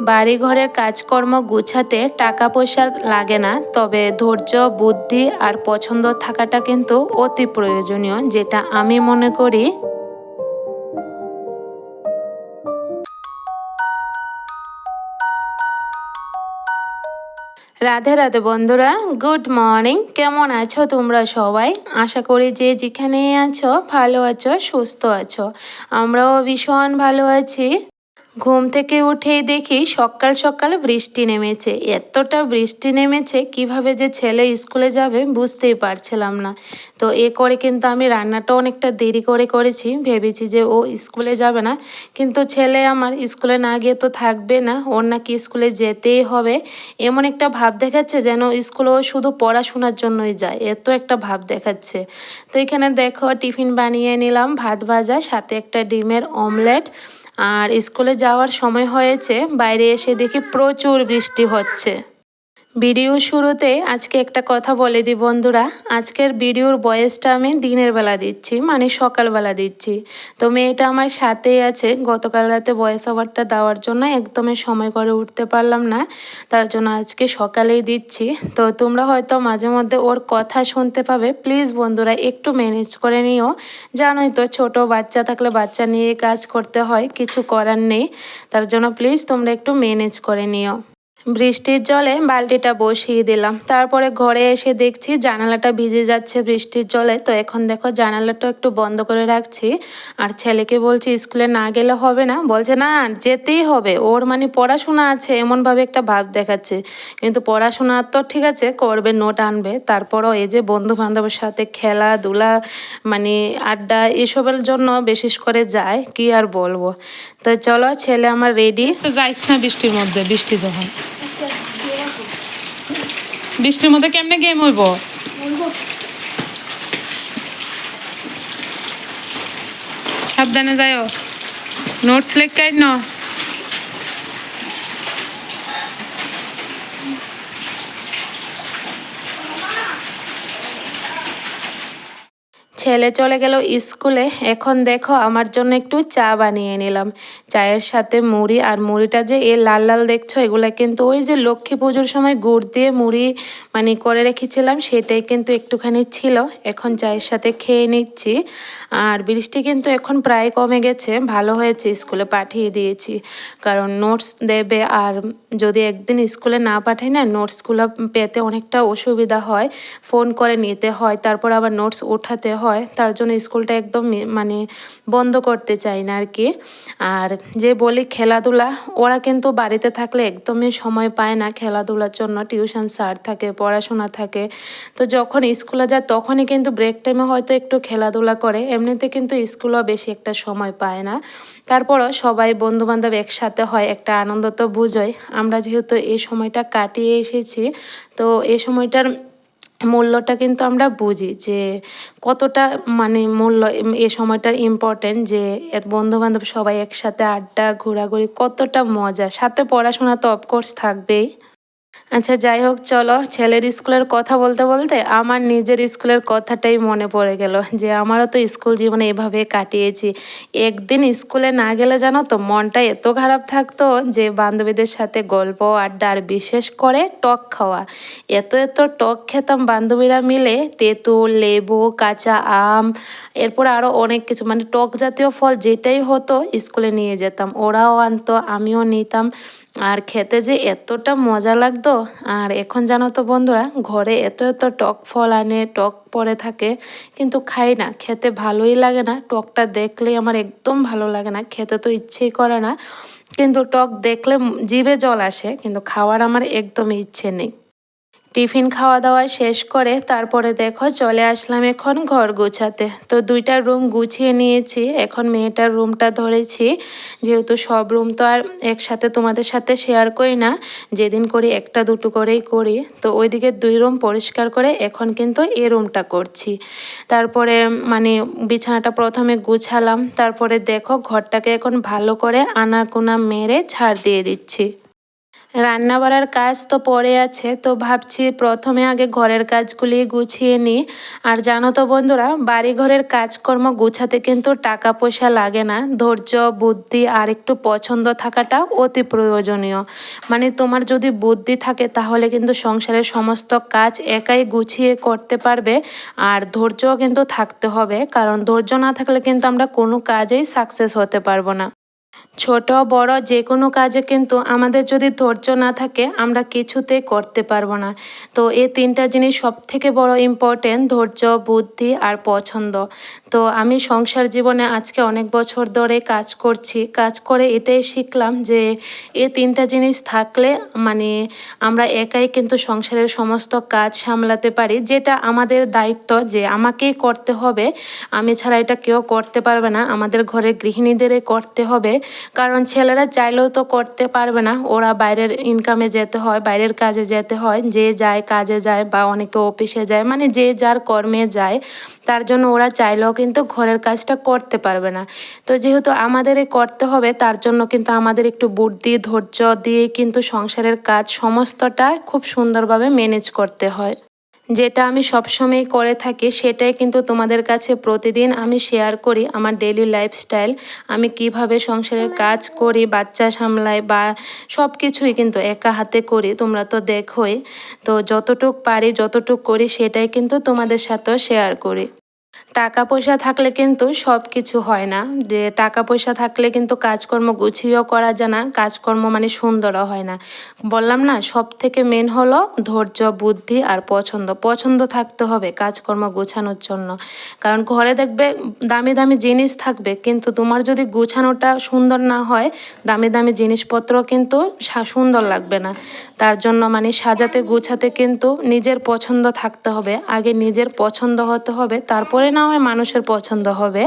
বাড়ি ঘরের কাজকর্ম গুছাতে টাকা পয়সা লাগে না, তবে ধৈর্য, বুদ্ধি আর পছন্দ থাকাটা কিন্তু অতি প্রয়োজনীয়, যেটা আমি মনে করি। রাধে রাধে বন্ধুরা, গুড মর্নিং। কেমন আছো তোমরা সবাই? আশা করি যে যেখানেই আছো, ভালো আছো, সুস্থ আছো। আমরাও ভীষণ ভালো আছি। ঘুম থেকে উঠেই দেখি সকাল সকাল বৃষ্টি নেমেছে। এতটা বৃষ্টি নেমেছে, কীভাবে যে ছেলে স্কুলে যাবে বুঝতেই পারছিলাম না। তো এ করে কিন্তু আমি রান্নাটা অনেকটা দেরি করে করেছি। ভেবেছি যে ও স্কুলে যাবে না। কিন্তু ছেলে আমার স্কুলে না গিয়ে তো থাকবে না, ওর নাকি স্কুলে যেতেই হবে। এমন একটা ভাব দেখাচ্ছে যেন স্কুলে ও শুধু পড়াশোনার জন্যই যায়। এত একটা ভাব দেখাচ্ছে। তো এখানে দেখো, টিফিন বানিয়ে নিলাম, ভাত ভাজা, সাথে একটা ডিমের অমলেট আর ইস্কুলে যাওয়ার সময় হয়েছে বাইরে এসে দেখি প্রচুর বৃষ্টি হচ্ছে। ভিডিও শুরুতে আজকে একটা কথা বলে দিই বন্ধুরা। আজকের ভিডিওর বয়েসটা আমি দিনের বেলা দিচ্ছি মানে সকালবেলা দিচ্ছি। তো মেয়েটা আমার সাথেই আছে, গতকাল রাতে বয়েস ওভারটা দেওয়ার জন্য একদমই সময় করে উঠতে পারলাম না, তার জন্য আজকে সকালেই দিচ্ছি। তো তোমরা হয়তো মাঝে মধ্যে ওর কথা শুনতে পাবে প্লিজ বন্ধুরা একটু ম্যানেজ করে নিও। জানোই তো ছোট বাচ্চা থাকলে বাচ্চা নিয়ে কাজ করতে হয়, কিছু করার নেই, তার জন্য প্লিজ তোমরা একটু ম্যানেজ করে নিও। বৃষ্টির জলে বালতিটা বসিয়ে দিলাম। তারপরে ঘরে এসে দেখছি জানালাটা ভিজে যাচ্ছে বৃষ্টির জলে। তো এখন দেখো জানালাটা একটু বন্ধ করে রাখছি। আর ছেলেকে বলছি, স্কুলে না গেলে হবে না। বলছে, না, যেতেই হবে। ওর মানে পড়াশোনা আছে, এমনভাবে একটা ভাব দেখাচ্ছে। কিন্তু পড়াশোনা তো ঠিক আছে, করবে, নোট আনবে। তারপরও এই যে বন্ধু বান্ধবের সাথে খেলাধুলা মানে আড্ডা, এসবের জন্য বিশেষ করে যায়, কি আর বলব? তো চলো, ছেলে আমার রেডি যাইস না বৃষ্টির মধ্যে, বৃষ্টি যখন। বৃষ্টির মধ্যে কেমনে গেম হইব? সাবধানে যাও নোটস লেখাই ন ছেলে চলে গেল স্কুলে, এখন দেখো আমার জন্য একটু চা বানিয়ে নিলাম। চায়ের সাথে মুড়ি, আর মুড়িটা যে এ লাল লাল দেখছ, এগুলো কিন্তু ওই যে লক্ষ্মী পুজোর সময় গুড় দিয়ে মুড়ি মানে করে রেখেছিলাম, সেটাই কিন্তু একটুখানি ছিল। এখন চায়ের সাথে খেয়ে নিচ্ছি। আর বৃষ্টি কিন্তু এখন প্রায় কমে গেছে, ভালো হয়েছে, স্কুলে পাঠিয়ে দিয়েছি। কারণ নোটস দেবে, আর যদি একদিন স্কুলে না পাঠাই না, নোটসগুলো পেতে অনেকটা অসুবিধা হয়। ফোন করে নিতে হয়, তারপর আবার নোটস ওঠাতে হয়। তার জন্য স্কুলটা একদম মানে বন্ধ করতে চাই না আর কি আর যে বলি খেলাধুলা, ওরা কিন্তু বাড়িতে থাকলে একদমই সময় পায় না খেলাধুলার জন্য। টিউশন স্যার থাকে, পড়াশোনা থাকে। তো যখন স্কুলে যায়, তখনই কিন্তু ব্রেক টাইমে হয়তো একটু খেলাধুলা করে। এমনিতে কিন্তু স্কুলও বেশি একটা সময় পায় না। তারপরও সবাই বন্ধুবান্ধব একসাথে হয়, একটা আনন্দ তো বুঝোই। আমরা যেহেতু এই সময়টা কাটিয়ে এসেছি, তো এই সময়টার মূল্যটা কিন্তু আমরা বুঝি যে কতটা মানে মূল্য এ সময়টা ইম্পর্টেন্ট যে বন্ধু বান্ধব সবাই একসাথে আড্ডা, ঘোরাঘুরি কতটা মজা। সাথে পড়াশোনা তো অফকোর্স থাকবেই। আচ্ছা যাই হোক, চলো। ছেলের স্কুলের কথা বলতে বলতে আমার নিজের স্কুলের কথাটাই মনে পড়ে গেল যে আমারও তো স্কুল জীবনে এভাবে কাটিয়েছি। একদিন স্কুলে না গেলে জানো তো মনটা এত খারাপ থাকতো যে বান্ধবীদের সাথে গল্প, আড্ডা আর বিশেষ করে টক খাওয়া। এত এত টক খেতাম বান্ধবীরা মিলে, তেঁতুল, লেবু, কাঁচা আম, এরপর আরও অনেক কিছু মানে টক জাতীয় ফল যেটাই হতো স্কুলে নিয়ে যেতাম। ওরাও আনতো, আমিও নিতাম। আর খেতে যে এতটা মজা লাগতো, আর এখন জানো তো বন্ধুরা, ঘরে এত এত টক ফল আনে, টক পরে থাকে, কিন্তু খাই না, খেতে ভালোই লাগে না, টকটা দেখলে আমার একদম ভালো লাগে না, খেতে তো ইচ্ছেই করে না, কিন্তু টক দেখলে জিভে জল আসে, কিন্তু খাওয়ার আমার একদমই ইচ্ছে নেই। টিফিন খাওয়া দাওয়া শেষ করে তারপরে দেখো চলে আসলাম এখন ঘর গুছাতে। তো দুইটা রুম গুছিয়ে নিয়েছি। এখন মেয়েটার রুমটা ধরেছি। যেহেতু সব রুম তো আর একসাথে তোমাদের সাথে শেয়ার করি না, যেদিন করি একটা দুটো করেই করি। তো ওইদিকে দুই রুম পরিষ্কার করে এখন কিন্তু এ রুমটা করছি। তারপরে মানে বিছানাটা প্রথমে গুছালাম। তারপরে দেখো ঘরটাকে এখন ভালো করে আনাকোনা মেরে ছাড় দিয়ে দিচ্ছি। রান্না বাড়ার কাজ তো পড়ে আছে, তো ভাবছি প্রথমে আগে ঘরের কাজগুলি গুছিয়ে নিই। আর জানো তো বন্ধুরা বাড়ি ঘরের কাজকর্ম গুছাতে কিন্তু টাকা পয়সা লাগে না। ধৈর্য, বুদ্ধি আর একটু পছন্দ থাকাটা অতি প্রয়োজনীয়। মানে তোমার যদি বুদ্ধি থাকে, তাহলে কিন্তু সংসারের সমস্ত কাজ একাই গুছিয়ে করতে পারবে। আর ধৈর্যও কিন্তু থাকতে হবে, কারণ ধৈর্য না থাকলে কিন্তু আমরা কোনো কাজেই সাকসেস হতে পারব না। ছোট, বড় যে কোনো কাজে কিন্তু আমাদের যদি ধৈর্য না থাকে, আমরা কিছুতেই করতে পারব না। তো এই তিনটা জিনিস সব থেকে বড় ইম্পর্টেন্ট ধৈর্য, বুদ্ধি আর পছন্দ। তো আমি সংসার জীবনে আজকে অনেক বছর ধরে কাজ করছি। কাজ করে এটাই শিখলাম যে, এই তিনটা জিনিস থাকলে মানে আমরা একাই কিন্তু সংসারের সমস্ত কাজ সামলাতে পারি, যেটা আমাদের দায়িত্ব যে আমাকেই করতে হবে। আমি ছাড়া এটা কেউ করতে পারবে না। আমাদের ঘরে গৃহিণীদেরই করতে হবে। কারণ ছেলেরা চাইলেও তো করতে পারবে না। ওরা বাইরের ইনকামে যেতে হয়, বাইরের কাজে যেতে হয়, যে যায় কাজে যায় বা অনেকে অফিসে যায় মানে যে যার কর্মে যায়, তার জন্য ওরা চাইলেও কিন্তু ঘরের কাজটা করতে পারবে না। তো যেহেতু আমাদেরই করতে হবে, তার জন্য কিন্তু আমাদের একটু বুদ্ধি, ধৈর্য দিয়ে কিন্তু সংসারের কাজ সমস্তটা খুব সুন্দরভাবে ম্যানেজ করতে হয়। যেটা আমি সবসময় করে থাকি, সেটাই কিন্তু তোমাদের কাছে প্রতিদিন আমি শেয়ার করি আমার ডেলি লাইফস্টাইল আমি কীভাবে সংসারের কাজ করি, বাচ্চা সামলাই বা সব কিছুই কিন্তু একা হাতে করি, তোমরা তো দেখোই। তো যতটুক পারি, যতটুক করি, সেটাই কিন্তু তোমাদের সাথেও শেয়ার করি। টাকা পয়সা থাকলে কিন্তু সব কিছু হয় না। যে টাকা পয়সা থাকলে কিন্তু কাজকর্ম গুছিয়েও করা যায় না, কাজকর্ম মানে সুন্দরও হয় না। বললাম না সব থেকে মেন হলো ধৈর্য, বুদ্ধি আর পছন্দ। পছন্দ থাকতে হবে কাজকর্ম গোছানোর জন্য। কারণ ঘরে দেখবে দামি দামি জিনিস থাকবে, কিন্তু তোমার যদি গোছানোটা সুন্দর না হয়, দামি দামি জিনিসপত্র কিন্তু সুন্দর লাগবে না। তার জন্য মানে সাজাতে গুছাতে কিন্তু নিজের পছন্দ থাকতে হবে। আগে নিজের পছন্দ হতে হবে, তারপরে না হয় মানুষের পছন্দ হবে।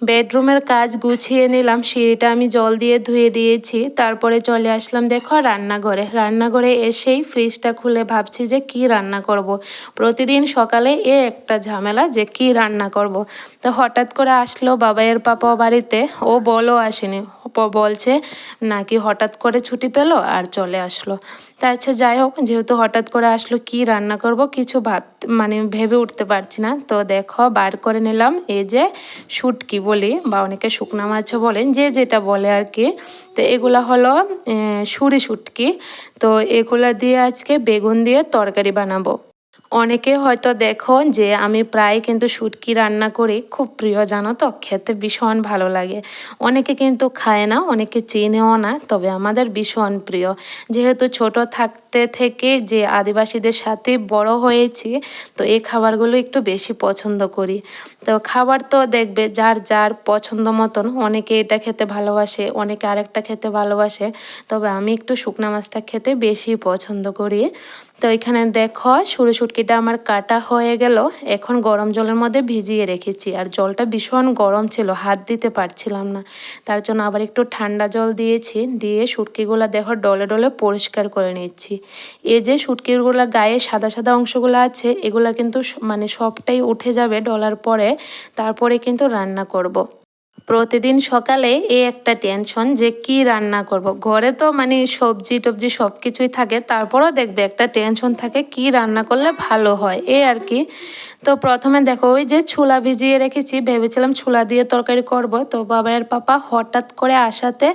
বেডরুমের কাজ গুছিয়ে নিলাম, সিঁড়িটা আমি জল দিয়ে ধুয়ে দিয়েছি, তারপরে চলে আসলাম দেখো রান্নাঘরে রান্নাঘরে এসেই ফ্রিজটা খুলে ভাবছি যে কি রান্না করব। প্রতিদিন সকালে এ একটা ঝামেলা যে কি রান্না করব। তো হঠাৎ করে আসলো বাবাইয়ের পাপা বাড়িতে, ও বলো আসেনি বলছে, নাকি হঠাৎ করে ছুটি পেল আর চলে আসলো তা আচ্ছা যাই হোক, যেহেতু হঠাৎ করে আসলো কি রান্না করব কিছু ভাব মানে ভেবে উঠতে পারছি না তো দেখো বার করে নিলাম, এই যে শুটকি বলি বা অনেকে শুকনা মাছও বলেন, যে যেটা বলে আর কি তো এগুলা হলো সুরি শুটকি। তো এগুলা দিয়ে আজকে বেগুন দিয়ে তরকারি বানাবো। অনেকে হয়তো দেখো যে আমি প্রায় কিন্তু শুটকি রান্না করি, খুব প্রিয় জানো তো, খেতে ভীষণ ভালো লাগে। অনেকে কিন্তু খায় না, অনেকে চেনেও না, তবে আমাদের ভীষণ প্রিয়। যেহেতু ছোট থাকতে থেকে যে আদিবাসীদের সাথে বড় হয়েছি, তো এই খাবারগুলো একটু বেশি পছন্দ করি। তো খাবার তো দেখবে যার যার পছন্দ মতন, অনেকে এটা খেতে ভালোবাসে, অনেকে আরেকটা খেতে ভালোবাসে, তবে আমি একটু শুকনা মাছটা খেতে বেশি পছন্দ করি। তো এখানে দেখো, সরু শুটকিটা আমার কাটা হয়ে গেল, এখন গরম জলের মধ্যে ভিজিয়ে রেখেছি, আর জলটা ভীষণ গরম ছিল, হাত দিতে পারছিলাম না। তার জন্য আবার একটু ঠান্ডা জল দিয়েছি, দিয়ে শুটকিগুলো দেখো ডলে ডলে পরিষ্কার করে নিচ্ছি। এই যে শুটকিগুলো গায়ে সাদা সাদা অংশগুলো আছে, এগুলো কিন্তু মানে সবটাই উঠে যাবে ডলার পরে, তারপরে কিন্তু রান্না করব। প্রতিদিন সকালে এই একটা টেনশন যে কি রান্না করব। ঘরে তো মানে সবজি টবজি সব কিছুই থাকে, তারপরও দেখবে একটা টেনশন থাকে কি রান্না করলে ভালো হয়, এই আর কি তো প্রথমে দেখো ওই যে ছোলা ভিজিয়ে রেখেছি, ভেবেছিলাম ছোলা দিয়ে তরকারি করব, তো বাবার পাপা হঠাৎ করে আসাতে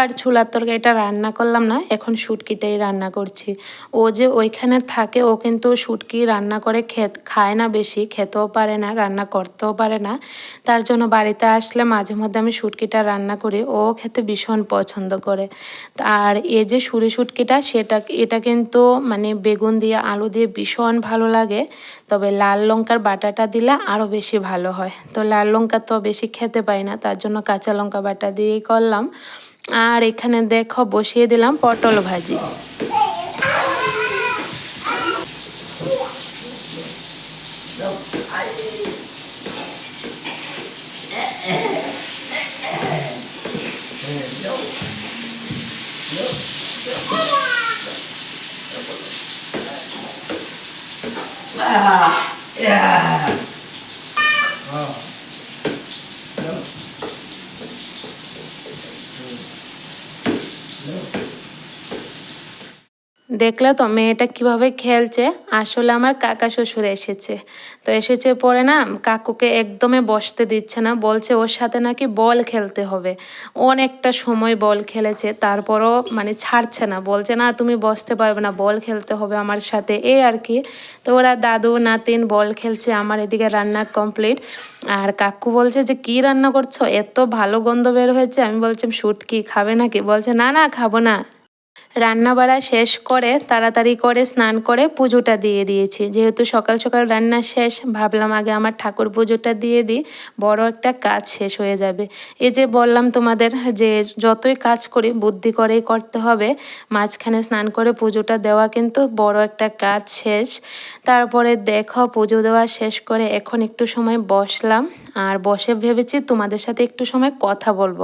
আর ছোলার তরকারিটা রান্না করলাম না, এখন শুটকিটাই রান্না করছি। ও যে ওইখানে থাকে, ও কিন্তু শুটকি রান্না করে খেত, খায় না বেশি, খেতেও পারে না, রান্না করতেও পারে না। তার জন্য বাড়িতে আসলে মাঝে মধ্যে আমি শুটকিটা রান্না করি, ও খেতে ভীষণ পছন্দ করে। আর এ যে সুরি শুটকিটা সেটা, এটা কিন্তু মানে বেগুন দিয়ে, আলু দিয়ে ভীষণ ভালো লাগে। তবে লাল লঙ্কার বাটাটা দিলে আরও বেশি ভালো হয়। তো লাল লঙ্কা তো বেশি খেতে পারি না, তার জন্য কাঁচা লঙ্কা বাটা দিয়েই করলাম। আর এখানে দেখো বসিয়ে দিলাম পটল ভাজি Yeah. দেখলে তো মেয়েটা কীভাবে খেলছে? আসলে আমার কাকা শ্বশুর এসেছে। তো এসেছে পরে না কাকুকে একদমে বসতে দিচ্ছে না, বলছে ওর সাথে নাকি বল খেলতে হবে। অনেকটা সময় বল খেলেছে, তারপরও মানে ছাড়ছে না। বলছে, না, তুমি বসতে পারবে না, বল খেলতে হবে আমার সাথে। এই আর কি। তো ওরা দাদু, নাতিন বল খেলছে, আমার এদিকে রান্না কমপ্লিট। আর কাকু বলছে যে, কি রান্না করছ? এত ভালো গন্ধ বের হয়েছে। আমি বলছিলাম, শুটকি খাবে নাকি? বলছে, না না, খাব না। রান্না বাড়া শেষ করে তাড়াতাড়ি করে স্নান করে পুজোটা দিয়ে দিয়েছি। যেহেতু সকাল সকাল রান্না শেষ, ভাবলাম আগে আমার ঠাকুর পুজোটা দিয়ে দিই, বড় একটা কাজ শেষ হয়ে যাবে। এই যে বললাম তোমাদের যে যতই কাজ করি, বুদ্ধি করেই করতে হবে, মাঝখানে স্নান করে পুজোটা দেওয়া কিন্তু বড় একটা কাজ শেষ। তারপরে দেখো পুজো দেওয়া শেষ করে এখন একটু সময় বসলাম, আর বসে ভেবেছি তোমাদের সাথে একটু সময় কথা বলব।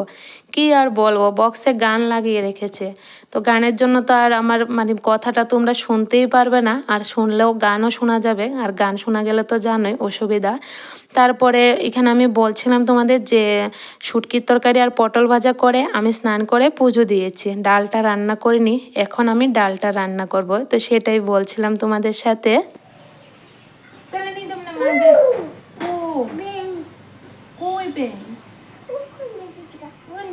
কি আর বলব বক্সে গান লাগিয়ে রেখেছে তো গানের জন্য তো আর আমার মানে কথাটা তোমরা শুনতেই পারবে না আর শুনলেও গানও শোনা যাবে আর গান শোনা গেলে তো জানোই অসুবিধা তারপরে এখানে আমি বলছিলাম তোমাদের যে শুটকির তরকারি আর পটল ভাজা করে আমি স্নান করে পুজো দিয়েছি ডালটা রান্না করিনি এখন আমি ডালটা রান্না করব তো সেটাই বলছিলাম তোমাদের সাথে কই পেন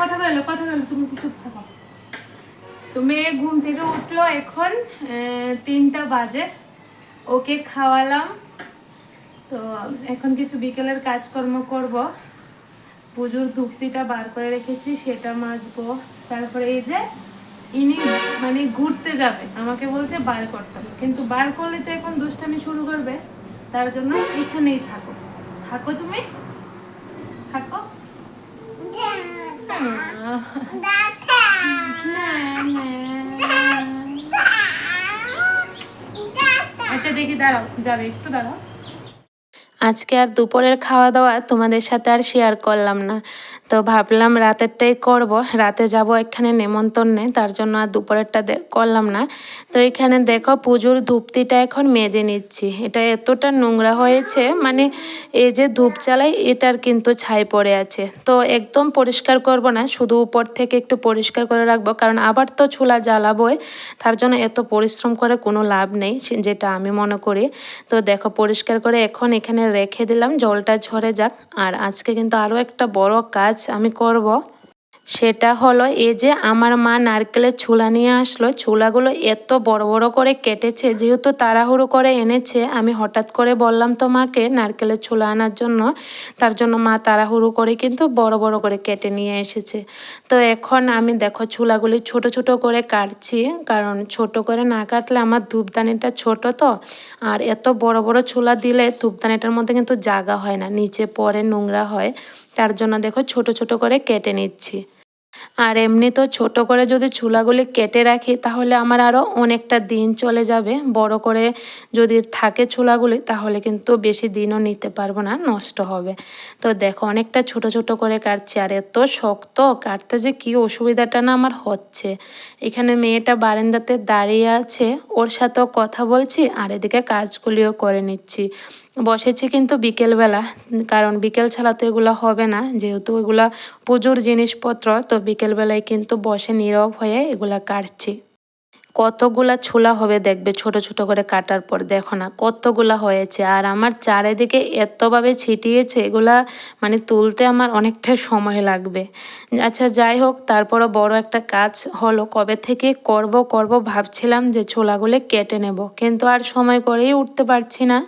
কথা বলো কথা বলো, তুমি চুপ থাকো। তো মেয়ে ঘুম থেকে উঠল এখন তিনটা বাজে। ওকে খাওয়ালাম। তো এখন কিছু বিকেলের কাজকর্ম করব। পুজোর বার করে রেখেছি, সেটা মাজবো। তারপরে এই যে, ইনি মানে ঘুরতে যাবে। আমাকে বলছে বার করতে কিন্তু বার করলে তো এখন দুষ্টামি শুরু করবে। তার জন্য এখানেই থাকো। থাকো তুমি? থাকো? আচ্ছা দেখি দাঁড়াও যাবে একটু দাঁড়াও। আজকে আর দুপুরের খাওয়া দাওয়া তোমাদের সাথে আর শেয়ার করলাম না। তো ভাবলাম রাতেরটাই করব। রাতে যাব এখানে নেমন্তন্নে, তার জন্য আর দুপুরেরটা করলাম না। তো এখানে দেখো পুজোর ধূপতিটা এখন মেজে নিচ্ছি। এটা এতটা নোংরা হয়েছে মানে এই যে ধূপ জ্বালাই এটার কিন্তু ছাই পড়ে আছে। তো একদম পরিষ্কার করব না, শুধু উপর থেকে একটু পরিষ্কার করে রাখব, কারণ আবার তো চুলা জ্বালাবোই। তার জন্য এত পরিশ্রম করে কোনো লাভ নেই যেটা আমি মনে করি। তো দেখো পরিষ্কার করে এখন এখানে রেখে দিলাম জলটা ঝরে যাক। আর আজকে কিন্তু আরও একটা বড় কাজ আমি করব। সেটা হলো এই যে আমার মা নারকেলের ছোলা নিয়ে আসলো। ছোলাগুলো এত বড় বড় করে কেটেছে, যেহেতু তাড়াহুড়ো করে এনেছে, আমি হঠাৎ করে বললাম তো মাকে নারকেলের ছোলা আনার জন্য। তার জন্য মা তাড়াহুড়ো করে কিন্তু বড় বড় করে কেটে নিয়ে এসেছে। তো এখন আমি দেখো ছোলাগুলি ছোট ছোট করে কাটছি, কারণ ছোট করে না কাটলে আমার ধূপদানিটা ছোট তো। আর এত বড় বড় ছোলা দিলে ধূপদানিটার মধ্যে কিন্তু জাগা হয় না, নিচে পরে নোংরা হয়। তার জন্য দেখো ছোট ছোট করে কেটে নিচ্ছি। আর এমনি তো ছোট করে যদি চুলাগুলি কেটে রাখি, তাহলে আমার আরও অনেকটা দিন চলে যাবে। বড় করে যদি থাকে চুলাগুলি, তাহলে কিন্তু বেশি দিনও নিতে পারব না, নষ্ট হবে। তো দেখো, অনেকটা ছোট ছোট করে কাটছি, আর এত শক্ত কাটতে যে কী অসুবিধাটা না আমার হচ্ছে। এখানে মেয়েটা বারান্দাতে দাঁড়িয়ে আছে, ওর সাথেও কথা বলছি, আর এদিকে কাজগুলিও করে নিচ্ছি। বসেছি কিন্তু বিকেলবেলা, কারণ বিকেল ছাড়া তো এগুলো হবে না। যেহেতু এগুলা পুজোর জিনিসপত্র, তো বিকেলবেলায় কিন্তু বসে নীরব হয়ে এগুলা কাটছি। কতগুলা ছোলা হবে দেখবে ছোট ছোট করে কাটার পর, দেখো না কতগুলা হয়েছে। আর আমার চারিদিকে এতভাবে ছিটিয়েছে এগুলা মানে তুলতে আমার অনেকটা সময় লাগবে। আচ্ছা যাই হোক, তারপরও বড় একটা কাজ হলো, কবে থেকে করব করব ভাবছিলাম যে ছোলাগুলো কেটে নেব, কিন্তু আর সময় করেই উঠতে পারছি না।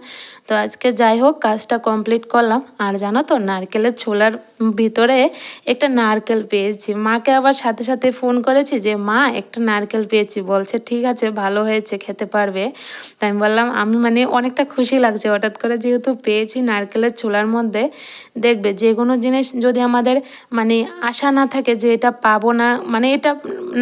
তো আজকে যাই হোক, কাজটা কমপ্লিট করলাম। আর জানো তো, নারকেলের ছোলার ভিতরে একটা নারকেল পেয়েছি। মাকে আবার সাথে সাথে ফোন করেছি যে, মা, একটা নারকেল পেয়েছি। বলছে, ঠিক আছে, ভালো হয়েছে, খেতে পারবে। তাই আমি বললাম, আমি মানে অনেকটা খুশি লাগছে হঠাৎ করে যেহেতু পেয়েছি নারকেলের ছোলার মধ্যে। দেখবে যে কোনো জিনিস যদি আমাদের মানে আশা না থাকে যে এটা পাবো না মানে এটা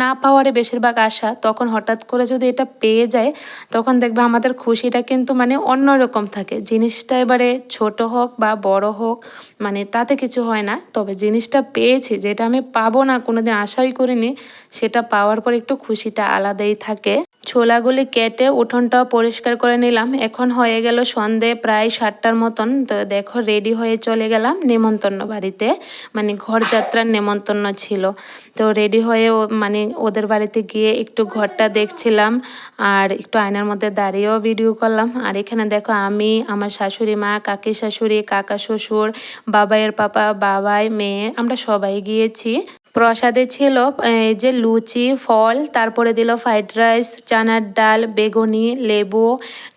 না পাওয়ারে বেশিরভাগ আশা, তখন হঠাৎ করে যদি এটা পেয়ে যায়, তখন দেখবে আমাদের খুশিটা কিন্তু মানে অন্যরকম থাকে। জিনিসটা এবারে ছোট হোক বা বড় হোক মানে তাতে কিছু হয় না। তবে জিনিসটা পেয়েছি, যেটা আমি পাবো না কোনো দিন আশাই করিনি, সেটা পাওয়ার পর একটু খুশিটা আলাদাই থাকে। ছোলাগুলি কেটে উঠোনটাও পরিষ্কার করে নিলাম। এখন হয়ে গেল সন্ধে প্রায় সাতটার মতন। তো দেখো রেডি হয়ে চলে গেলাম নেমন্তন্ন বাড়িতে। মানে ঘর যাত্রার নেমন্তন্ন ছিল। তো রেডি হয়ে মানে ওদের বাড়িতে গিয়ে একটু ঘরটা দেখছিলাম আর একটু আয়নার মধ্যে দাঁড়িয়েও ভিডিও করলাম। আর এখানে দেখো, আমি, আমার শাশুড়ি মা, কাকি শাশুড়ি, কাকা শ্বশুর, বাবাইয়ের পাপা, বাবাই, মেয়ে, আমরা সবাই গিয়েছি। প্রসাদে ছিল, এই যে লুচি, ফল, তারপরে দিল ফ্রাইড রাইস চানার ডাল, বেগুনি, লেবু,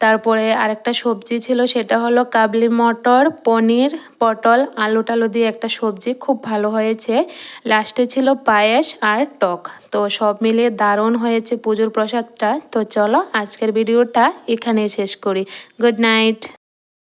তারপরে আরেকটা সবজি ছিল, সেটা হলো কাবলি মটর, পনির, পটল, আলু টালু দিয়ে একটা সবজি, খুব ভালো হয়েছে। লাস্টে ছিল পায়েস আর টক। তো সব মিলিয়ে দারুণ হয়েছে পুজোর প্রসাদটা। তো চলো আজকের ভিডিওটা এখানেই শেষ করি। Good night